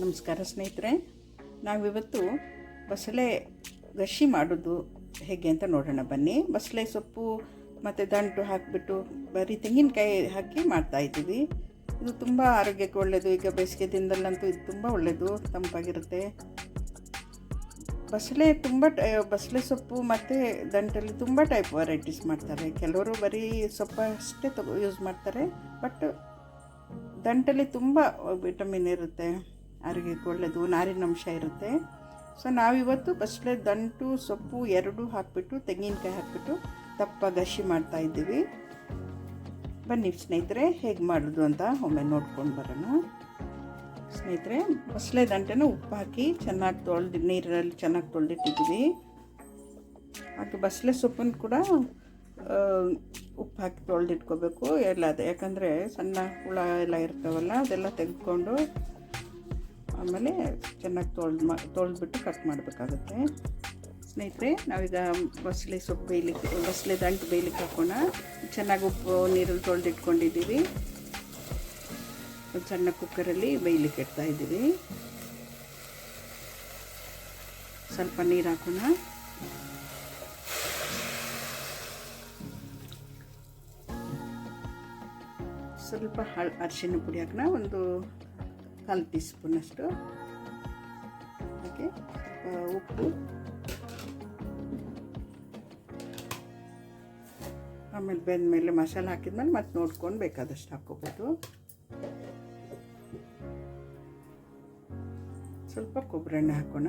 ನಮಸ್ಕಾರ ಸ್ನೇಹಿತರೆ. ನಾವಿವತ್ತು ಬಸಳೆ ಗಶಿ ಮಾಡೋದು ಹೇಗೆ ಅಂತ ನೋಡೋಣ. ಬನ್ನಿ. ಬಸಳೆ ಸೊಪ್ಪು ಮತ್ತು ದಂಟು ಹಾಕಿಬಿಟ್ಟು ಬರೀ ತೆಂಗಿನಕಾಯಿ ಹಾಕಿ ಮಾಡ್ತಾಯಿದ್ದೀವಿ ಇದು ತುಂಬ ಆರೋಗ್ಯಕ್ಕೆ ಒಳ್ಳೆಯದು ಈಗ ಬೇಸಿಗೆ ದಿನದಲ್ಲಂತೂ ಇದು ತುಂಬ ಒಳ್ಳೆಯದು ತಂಪಾಗಿರುತ್ತೆ. ಬಸಳೆ ತುಂಬ ಬಸಳೆ ಸೊಪ್ಪು ಮತ್ತು ದಂಟಲ್ಲಿ ತುಂಬ ಟೈಪ್ ವೆರೈಟೀಸ್ ಮಾಡ್ತಾರೆ. ಕೆಲವರು ಬರೀ ಸೊಪ್ಪು ಅಷ್ಟೇ ತಗೋ ಯೂಸ್ ಮಾಡ್ತಾರೆ. ಬಟ್ ದಂಟಲ್ಲಿ ತುಂಬ ವಿಟಮಿನ್ ಇರುತ್ತೆ. ಆರೋಗ್ಯಕ್ಕೆ ಒಳ್ಳೆಯದು ನಾರಿನಂಶ ಇರುತ್ತೆ. ಸೊ ನಾವಿವತ್ತು ಬಸಳೆ ದಂಟು, ಸೊಪ್ಪು ಎರಡೂ ಹಾಕಿಬಿಟ್ಟು, ತೆಂಗಿನಕಾಯಿ ಹಾಕಿಬಿಟ್ಟು ದಪ್ಪ ಗಶಿ ಮಾಡ್ತಾ ಇದ್ದೀವಿ. ಬನ್ನಿ ಸ್ನೇಹಿತರೆ, ಹೇಗೆ ಮಾಡೋದು ಅಂತ ಒಮ್ಮೆ ನೋಡ್ಕೊಂಡು ಬರೋಣ. ಸ್ನೇಹಿತರೆ ಬಸಳೆ ದಂಟೆನ ಉಪ್ಪು ಹಾಕಿ ಚೆನ್ನಾಗಿ ತೊಳೆದು, ನೀರಲ್ಲಿ ಚೆನ್ನಾಗಿ ತೊಳೆದಿಟ್ಟಿದ್ದೀವಿ. ಹಾಗೆ ಬಸಳೆ ಸೊಪ್ಪನ್ನು ಕೂಡ ಉಪ್ಪು ಹಾಕಿ ತೊಳೆದಿಟ್ಕೋಬೇಕು ಎಲ್ಲ ಅದು ಯಾಕಂದರೆ ಸಣ್ಣ ಹುಳ ಎಲ್ಲ ಇರ್ತಾವಲ್ಲ, ಅದೆಲ್ಲ ತೆಗೆದುಕೊಂಡು ಆಮೇಲೆ ಚೆನ್ನಾಗಿ ತೊಳ್ದು ಮಾ, ತೊಳೆದ್ಬಿಟ್ಟು ಕಟ್ ಮಾಡಬೇಕಾಗುತ್ತೆ. ಸ್ನೇಹಿತರೆ, ನಾವೀಗ ಬಸಳೆ ಸೊಪ್ಪು ಬೇಯಲಿಕ್ಕೆ ಬಸಳೆ ದಂಟು ಬೇಯಲಿಕ್ಕೆ ಹಾಕೋಣ. ಚೆನ್ನಾಗಿ ಉಪ್ಪು, ನೀರಲ್ಲಿ ತೊಳೆದಿಟ್ಕೊಂಡಿದ್ದೀವಿ. ಒಂದು ಸಣ್ಣ ಕುಕ್ಕರಲ್ಲಿ ಬೇಯಲಿಕ್ಕೆ ಇಡ್ತಾ ಇದ್ದೀವಿ. ಸ್ವಲ್ಪ ನೀರು ಹಾಕೋಣ. ಸ್ವಲ್ಪ ಹಳ್ ಅರಿಶಿನ ಪುಡಿ ಹಾಕೋಣ. ಒಂದು ಕಾಲು ಟೀ ಸ್ಪೂನಷ್ಟು ಹಾಗೆ ಉಪ್ಪು. ಆಮೇಲೆ ಬೆಂದಮೇಲೆ ಮಸಾಲೆ ಹಾಕಿದ್ಮೇಲೆ ಮತ್ತೆ ನೋಡ್ಕೊಂಡು ಬೇಕಾದಷ್ಟು ಹಾಕ್ಕೋಬೋದು. ಸ್ವಲ್ಪ ಕೊಬ್ಬರಿ ಎಣ್ಣೆ ಹಾಕೋಣ.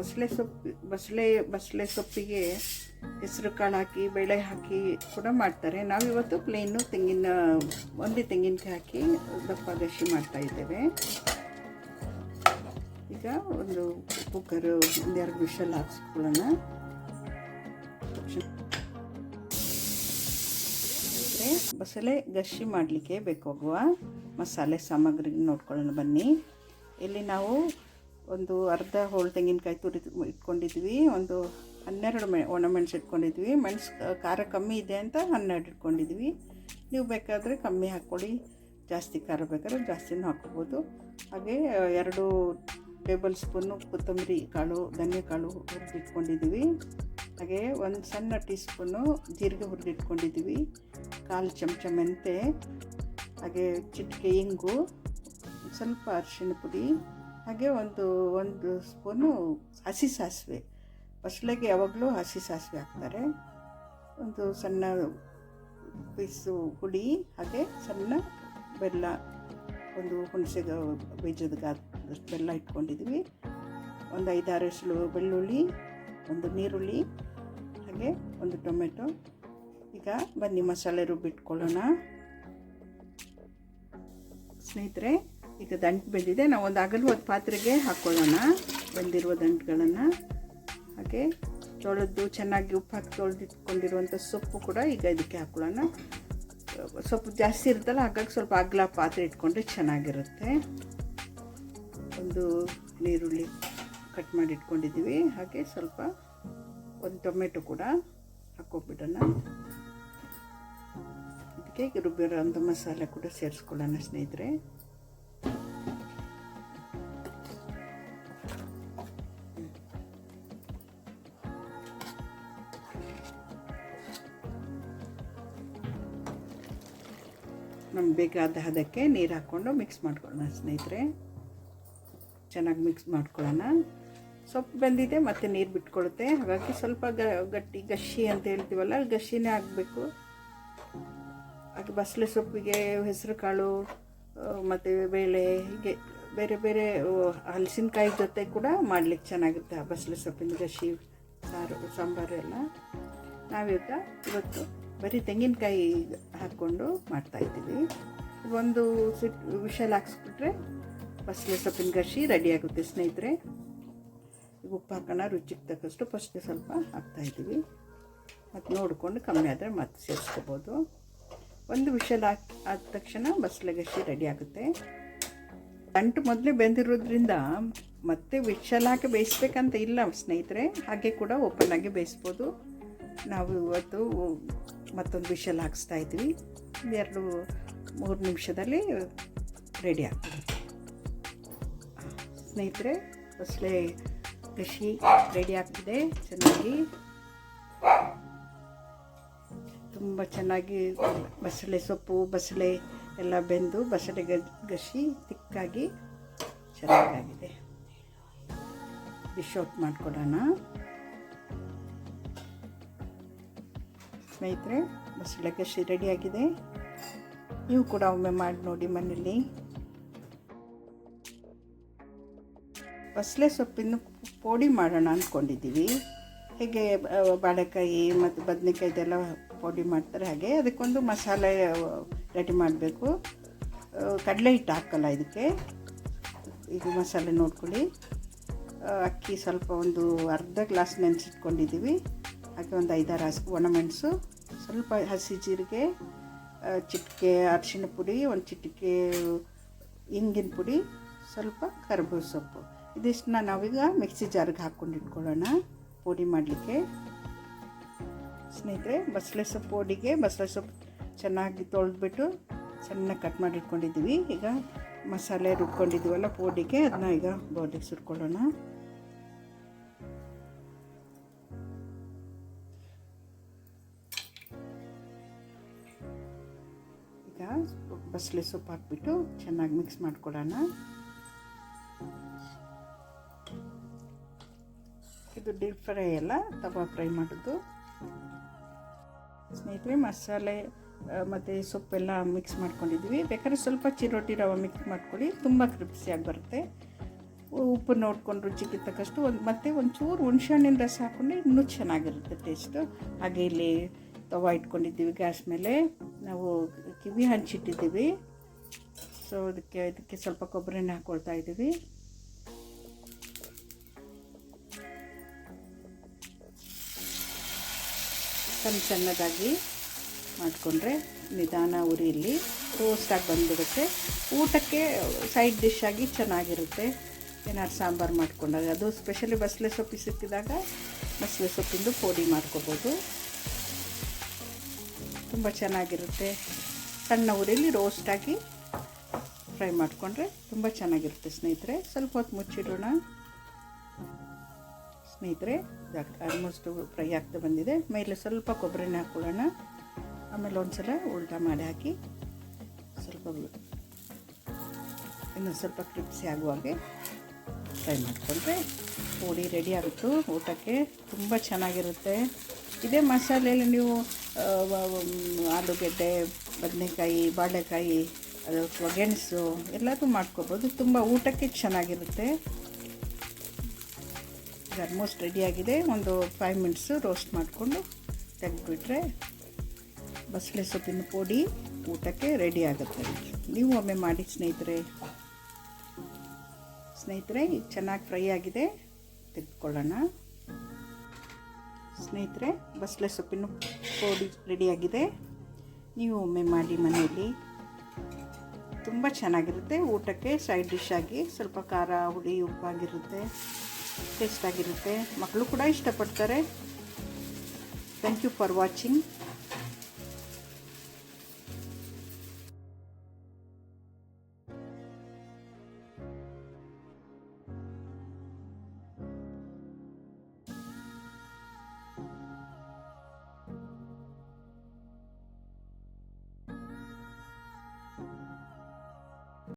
ಬಸಳೆ ಸೊಪ್ಪು ಬಸಳೆ ಬಸಳೆ ಸೊಪ್ಪಿಗೆ ಹೆಸರು ಕಾಳು ಹಾಕಿ ಬೇಳೆ ಹಾಕಿ ಕೂಡ ಮಾಡ್ತಾರೆ. ನಾವಿವತ್ತು ಪ್ಲೇನು ತೆಂಗಿನ, ಒಂದೇ ತೆಂಗಿನಕಾಯಿ ಹಾಕಿ ದಪ್ಪ ಮಾಡ್ತಾ ಇದ್ದೇವೆ. ಈಗ ಒಂದು ಕುಕ್ಕರು ಒಂದೆರಡು ವಿಷಲ್ ಹಾಕ್ಸ್ಕೊಳ್ಳೋಣ. ಬಸಳೆ ಗಸಿ ಮಾಡಲಿಕ್ಕೆ ಬೇಕಾಗುವ ಮಸಾಲೆ ಸಾಮಗ್ರಿ ನೋಡ್ಕೊಳ್ಳೋಣ ಬನ್ನಿ. ಇಲ್ಲಿ ನಾವು ಒಂದು ಅರ್ಧ ಹೋಳು ತೆಂಗಿನಕಾಯಿ ತುರಿ ಇಟ್ಕೊಂಡಿದ್ವಿ, ಒಂದು ಹನ್ನೆರಡು ಮೆ ಒಣಮೆಣಸು ಇಟ್ಕೊಂಡಿದ್ವಿ. ಮೆಣಸು, ಖಾರ ಕಮ್ಮಿ ಇದೆ ಅಂತ ಹನ್ನೆರಡು ಇಟ್ಕೊಂಡಿದ್ವಿ. ನೀವು ಬೇಕಾದರೆ ಕಮ್ಮಿ ಹಾಕ್ಕೊಳ್ಳಿ ಜಾಸ್ತಿ ಖಾರ ಬೇಕಾದ್ರೆ ಜಾಸ್ತಿನೂ ಹಾಕ್ಕೋಬೋದು. ಹಾಗೆ, ಎರಡು ಟೇಬಲ್ ಸ್ಪೂನು ಕೊತ್ತಂಬರಿ ಕಾಳು, ಧನಿಯಾ ಕಾಳು ಹುರಿದಿಟ್ಕೊಂಡಿದ್ವಿ. ಹಾಗೆ, ಒಂದು ಸಣ್ಣ ಟೀ ಸ್ಪೂನು ಜೀರಿಗೆ ಹುರಿದಿಟ್ಕೊಂಡಿದ್ವಿ. ಕಾಲು ಚಮಚ ಮೆಂತೆ, ಹಾಗೆ ಚಿಟಿಕೆ ಇಂಗು, ಸ್ವಲ್ಪ ಅರಿಶಿನ ಪುಡಿ. ಹಾಗೆ ಒಂದು ಒಂದು ಸ್ಪೂನು ಹಸಿ ಸಾಸಿವೆ. ಫಸ್ಟ್ಲೆಗೆ ಯಾವಾಗಲೂ ಹಸಿ ಸಾಸಿವೆ ಹಾಕ್ತಾರೆ. ಒಂದು ಸಣ್ಣ ಪೀಸು ಹುಳಿ, ಹಾಗೆ ಸಣ್ಣ ಬೆಲ್ಲ, ಒಂದು ಹುಣಸೆ ಬೀಜದ ಬೆಲ್ಲ ಇಟ್ಕೊಂಡಿದ್ವಿ. ಒಂದು ಐದಾರು ಎಸಳು ಬೆಳ್ಳುಳ್ಳಿ, ಒಂದು ನೀರುಳ್ಳಿ ಹಾಗೆ ಒಂದು ಟೊಮೆಟೊ. ಈಗ ಬನ್ನಿ ಮಸಾಲೆ ರುಬ್ಬಿಟ್ಕೊಳ್ಳೋಣ. ಸ್ನೇಹಿತರೆ ಈಗ ದಂಟು ಬೆಂದಿದೆ. ನಾವು ಒಂದು ಅಗಲವಾದ ಪಾತ್ರೆಗೆ ಹಾಕ್ಕೊಳ್ಳೋಣ ಬಂದಿರುವ ದಂಟುಗಳನ್ನು. ಹಾಗೆ ತೊಳೆದು ಚೆನ್ನಾಗಿ ಉಪ್ಪು ಹಾಕಿ ತೊಳೆದಿಟ್ಕೊಂಡಿರುವಂಥ ಸೊಪ್ಪು ಕೂಡ ಈಗ ಇದಕ್ಕೆ ಹಾಕ್ಕೊಳ್ಳೋಣ ಸೊಪ್ಪು ಜಾಸ್ತಿ ಇರುತ್ತಲ್ಲ, ಹಾಗಾಗಿ ಸ್ವಲ್ಪ ಅಗಲ ಪಾತ್ರೆ ಇಟ್ಕೊಂಡ್ರೆ ಚೆನ್ನಾಗಿರುತ್ತೆ. ಒಂದು ನೀರುಳ್ಳಿ ಕಟ್ ಮಾಡಿ ಇಟ್ಕೊಂಡಿದ್ದೀವಿ. ಹಾಗೆ ಸ್ವಲ್ಪ ಒಂದು ಟೊಮೆಟೊ ಕೂಡ ಹಾಕ್ಕೊಬಿಡೋಣ ಇದಕ್ಕೆ ಒಂದು ಮಸಾಲೆ ಕೂಡ ಸೇರಿಸ್ಕೊಳ್ಳೋಣ ಸ್ನೇಹಿತರೆ. ನಮ್ಗೆ ಬೇಕಾದ ಹದಕ್ಕೆ ನೀರು ಹಾಕ್ಕೊಂಡು ಮಿಕ್ಸ್ ಮಾಡ್ಕೊಳ್ಳೋಣ ಸ್ನೇಹಿತರೆ. ಚೆನ್ನಾಗಿ ಮಿಕ್ಸ್ ಮಾಡ್ಕೊಳ್ಳೋಣ. ಸೊಪ್ಪು ಬೆಂದಿದೆ, ಮತ್ತು ನೀರು ಬಿಟ್ಕೊಳುತ್ತೆ. ಹಾಗಾಗಿ ಸ್ವಲ್ಪ ಗ, ಗಟ್ಟಿ ಗಶಿ ಅಂತ ಹೇಳ್ತೀವಲ್ಲ ಗಶಿನೇ ಆಗಬೇಕು ಹಾಗೆ ಬಸಳೆ ಸೊಪ್ಪಿಗೆ, ಹೆಸರು ಕಾಳು ಮತ್ತು ಬೇಳೆ, ಹೀಗೆ ಬೇರೆ ಬೇರೆ ಹಲಸಿನಕಾಯಿ ಜೊತೆ ಕೂಡ ಮಾಡ್ಲಿಕ್ಕೆ ಚೆನ್ನಾಗಿರುತ್ತೆ ಆ ಬಸಳೆ ಸೊಪ್ಪಿನ ಗಶಿ ಸಾರು, ಸಾಂಬಾರು ಎಲ್ಲ. ನಾವೀಗ ಇವತ್ತು ಬರೀ ತೆಂಗಿನಕಾಯಿ ಹಾಕ್ಕೊಂಡು ಮಾಡ್ತಾಯಿದ್ದೀವಿ ಒಂದು ಸಿಟ್ ವಿಷಲ್ ಹಾಕ್ಸ್ಬಿಟ್ರೆ ಫಸ್ಟ್ಗೆ ಸೊಪ್ಪಿನ ಗಶಿ ರೆಡಿಯಾಗುತ್ತೆ ಸ್ನೇಹಿತರೆ. ಉಪ್ಪು ಹಾಕೋಣ, ರುಚಿಗೆ ತಕ್ಕಷ್ಟು ಫಸ್ಟ್ ಸ್ವಲ್ಪ ಹಾಕ್ತಾಯಿದ್ದೀವಿ ಮತ್ತು ನೋಡಿಕೊಂಡು ಕಮ್ಮಿ ಆದರೆ ಮತ್ತೆ ಸೇರಿಸ್ಕೋಬೋದು. ಒಂದು ವಿಷಲ್ ಹಾಕಿ, ಆದ ತಕ್ಷಣ ಬಸಳೆ ಗಶಿ ರೆಡಿ ಆಗುತ್ತೆ. ಗಂಟು ಮೊದಲೇ ಬೆಂದಿರೋದ್ರಿಂದ ಮತ್ತೆ ವಿಷಲ್ ಹಾಕಿ ಬೇಯಿಸ್ಬೇಕಂತ ಇಲ್ಲ ಸ್ನೇಹಿತರೆ. ಹಾಗೆ ಕೂಡ ಓಪನ್ ಆಗಿ ಬೇಯಿಸ್ಬೋದು. ನಾವು ಇವತ್ತು ಮತ್ತೊಂದು ವಿಷಲ್ ಹಾಕಿಸ್ತಾ ಇದ್ವಿ. ಎರಡು ಮೂರು ನಿಮಿಷದಲ್ಲಿ ರೆಡಿ ಆಗ್ತದೆ ಸ್ನೇಹಿತರೆ ಬಸಳೆ ಗಸಿ ರೆಡಿ ಆಗ್ತಿದೆ. ಚೆನ್ನಾಗಿ ತುಂಬ ಚೆನ್ನಾಗಿ ಬಸಳೆ ಸೊಪ್ಪು, ಬಸಳೆ ಎಲ್ಲ ಬೆಂದು ಬಸಳೆ ಗಸಿ ತಿಕ್ಕಾಗಿ ಚೆನ್ನಾಗಾಗಿದೆ. ಡಿಶ್ ಔಟ್ ಮಾಡ್ಕೊಡೋಣ. ಸ್ನೇಹಿತರೆ ರೆಡಿ ರೆಡಿಯಾಗಿದೆ ನೀವು ಕೂಡ ಒಮ್ಮೆ ಮಾಡಿ ನೋಡಿ ಮನೇಲಿ ಬಸಳೆ ಸೊಪ್ಪಿನ ಪೋಡಿ ಮಾಡೋಣ ಅಂದ್ಕೊಂಡಿದ್ದೀವಿ ಹೇಗೆ ಬಾಳೆಕಾಯಿ ಮತ್ತು ಬದನೆಕಾಯ್ದೆಲ್ಲ ಪೋಡಿ ಮಾಡ್ತಾರೆ ಹಾಗೆ. ಅದಕ್ಕೊಂದು ಮಸಾಲೆ ರೆಡಿ ಮಾಡಬೇಕು. ಕಡಲೆ ಹಿಟ್ಟು ಹಾಕಲ್ಲ ಇದಕ್ಕೆ. ಇದು ಮಸಾಲೆ ನೋಡ್ಕೊಳ್ಳಿ. ಅಕ್ಕಿ ಸ್ವಲ್ಪ ಒಂದು ಅರ್ಧ ಗ್ಲಾಸ್ ನೆನೆಸಿಟ್ಕೊಂಡಿದ್ದೀವಿ. ಹಾಗೆ ಒಂದು ಐದಾರು ಹಸಿ ಒಣಮೆಣಸು ಸ್ವಲ್ಪ ಹಸಿ ಜೀರಿಗೆ ಚಿಟಿಕೆ ಅರಿಶಿಣ ಪುಡಿ, ಒಂದು ಚಿಟಿಕೆ ಇಂಗಿನ ಪುಡಿ, ಸ್ವಲ್ಪ ಕರ್ಬೇವು ಸೊಪ್ಪು. ಇದಿಷ್ಟನ್ನ ನಾವೀಗ ಮಿಕ್ಸಿ ಜಾರ್ಗೆ ಹಾಕ್ಕೊಂಡು ಇಟ್ಕೊಳ್ಳೋಣ ಪುಡಿ ಮಾಡಲಿಕ್ಕೆ. ಸ್ನೇಹಿತರೆ ಬಸಳೆ ಸೊಪ್ಪು ಪುಡಿಗೆ ಬಸಳೆ ಸೊಪ್ಪು ಚೆನ್ನಾಗಿ ತೊಳೆದ್ಬಿಟ್ಟು ಚೆನ್ನಾಗಿ ಕಟ್ ಮಾಡಿ ಇಟ್ಕೊಂಡಿದ್ದೀವಿ. ಈಗ ಮಸಾಲೆ ರುಬ್ಕೊಂಡಿದ್ದೀವಲ್ಲ ಪೋಡಿಗೆ, ಅದನ್ನ ಈಗ ಬೌಲಿಗೆ ಸುಟ್ಕೊಳ್ಳೋಣ. ಬಸಳೆ ಸೊಪ್ಪು ಹಾಕ್ಬಿಟ್ಟು ಚೆನ್ನಾಗಿ ಮಿಕ್ಸ್ ಮಾಡ್ಕೊಳ್ಳೋಣ. ಇದು ಡೀಪ್ ಫ್ರೈ ಅಲ್ಲ, ತವಾ ಫ್ರೈ ಮಾಡೋದು. ಸ್ನೇಹಿತರೆ, ಮಸಾಲೆ ಮತ್ತು ಸೊಪ್ಪೆಲ್ಲ ಮಿಕ್ಸ್ ಮಾಡ್ಕೊಂಡಿದ್ವಿ ಬೇಕಾದ್ರೆ ಸ್ವಲ್ಪ ಚಿರೋಟಿ ರವೆ ಮಿಕ್ಸ್ ಮಾಡ್ಕೊಳ್ಳಿ, ತುಂಬ ಕ್ರಿಪ್ಸಿಯಾಗಿ ಬರುತ್ತೆ. ಉಪ್ಪು ನೋಡ್ಕೊಂಡು ರುಚಿಗೆ ತಕ್ಕಷ್ಟು ಒಂದು, ಮತ್ತು ಒಂಚೂರು ಹುಣ್ಸೆಹಣ್ಣಿನ ರಸ ಹಾಕ್ಕೊಂಡ್ರೆ ಇನ್ನೂ ಚೆನ್ನಾಗಿರುತ್ತೆ ಟೇಸ್ಟು ಹಾಗೆ ಇಲ್ಲಿ ತವಾ ಇಟ್ಕೊಂಡಿದ್ದೀವಿ ಗ್ಯಾಸ್ ಮೇಲೆ. ನಾವು ಕಿವಿ ಹಂಚಿಟ್ಟಿದ್ದೀವಿ. ಸೊ ಅದಕ್ಕೆ ಇದಕ್ಕೆ ಸ್ವಲ್ಪ ಕೊಬ್ಬರಿನ ಹಾಕ್ಕೊಳ್ತಾ ಇದ್ದೀವಿ. ಸಣ್ಣ ಸಣ್ಣದಾಗಿ ಮಾಡಿಕೊಂಡ್ರೆ ನಿಧಾನ ಉರಿಯಲ್ಲಿ ರೋಸ್ಟಾಗಿ ಬಂದ್ಬಿಡುತ್ತೆ. ಊಟಕ್ಕೆ ಸೈಡ್ ಡಿಶ್ ಆಗಿ ಚೆನ್ನಾಗಿರುತ್ತೆ. ಏನಾದ್ರು ಸಾಂಬಾರು ಮಾಡ್ಕೊಂಡಾಗ, ಅದು ಸ್ಪೆಷಲಿ ಬಸಳೆ ಸೊಪ್ಪು ಸಿಕ್ಕಿದಾಗ ಬಸಳೆ ಸೊಪ್ಪಿಂದು ಪೋಡಿ ಮಾಡ್ಕೋಬೋದು. ತುಂಬ ಚೆನ್ನಾಗಿರುತ್ತೆ. ಸಣ್ಣ ಉರಿಯಲ್ಲಿ ಹಾಕಿ ಫ್ರೈ ಮಾಡಿಕೊಂಡ್ರೆ ತುಂಬ ಚೆನ್ನಾಗಿರುತ್ತೆ ಸ್ನೇಹಿತರೆ. ಸ್ವಲ್ಪ ಹೊತ್ತು ಮುಚ್ಚಿಡೋಣ. ಸ್ನೇಹಿತರೆ ಆಲ್ಮೋಸ್ಟ್ ಫ್ರೈ ಆಗ್ತಾ ಬಂದಿದೆ. ಮೇಲೆ ಸ್ವಲ್ಪ ಕೊಬ್ಬರಿನ ಹಾಕ್ಕೊಳ್ಳೋಣ ಆಮೇಲೆ ಒಂದು ಸಲ ಉಲ್ಟಾ ಮಾಡಿ ಹಾಕಿ ಸ್ವಲ್ಪ ಇನ್ನೊಂದು ಸ್ವಲ್ಪ ಕ್ರಿಪ್ಸಿ ಆಗುವಾಗೆ ಫ್ರೈ ಮಾಡಿಕೊಂಡ್ರೆ ಪುಡಿ ರೆಡಿ ಆಗುತ್ತೆ ಊಟಕ್ಕೆ. ತುಂಬ ಚೆನ್ನಾಗಿರುತ್ತೆ. ಇದೇ ಮಸಾಲೆಯಲ್ಲಿ ನೀವು ಆಲೂಗೆಡ್ಡೆ, ಬದನೆಕಾಯಿ, ಬಾಳೆಕಾಯಿ, ಅದು ಅಥವಾ ಗೆಣಸು ಎಲ್ಲದೂ ಮಾಡ್ಕೋಬೋದು. ತುಂಬ ಊಟಕ್ಕೆ ಚೆನ್ನಾಗಿರುತ್ತೆ. ಆಲ್ಮೋಸ್ಟ್ ರೆಡಿಯಾಗಿದೆ ಒಂದು ಫೈವ್ ಮಿನಿಟ್ಸು ರೋಸ್ಟ್ ಮಾಡಿಕೊಂಡು ತೆಗೆದುಬಿಟ್ರೆ ಬಸಳೆ ಸೊಪ್ಪಿನ ಪುಡಿ ಊಟಕ್ಕೆ ರೆಡಿ ಆಗುತ್ತೆ. ನೀವು ಒಮ್ಮೆ ಮಾಡಿ ಸ್ನೇಹಿತರೆ. ಸ್ನೇಹಿತರೆ, ಚೆನ್ನಾಗಿ ಫ್ರೈ ಆಗಿದೆ. ತೆಗೆದುಕೊಳ್ಳೋಣ. ಸ್ನೇಹಿತರೆ ಬಸಳೆ ಸೊಪ್ಪಿನ ಪೌಡಿ ರೆಡಿಯಾಗಿದೆ. ನೀವು ಒಮ್ಮೆ ಮಾಡಿ ಮನೆಯಲ್ಲಿ. ತುಂಬ ಚೆನ್ನಾಗಿರುತ್ತೆ. ಊಟಕ್ಕೆ ಸೈಡ್ ಡಿಶ್ ಆಗಿ ಸ್ವಲ್ಪ ಖಾರ, ಹುಳಿ ಉಪ್ಪಾಗಿರುತ್ತೆ ಟೇಸ್ಟಾಗಿರುತ್ತೆ ಮಕ್ಕಳು ಕೂಡ ಇಷ್ಟಪಡ್ತಾರೆ. Thank you for watching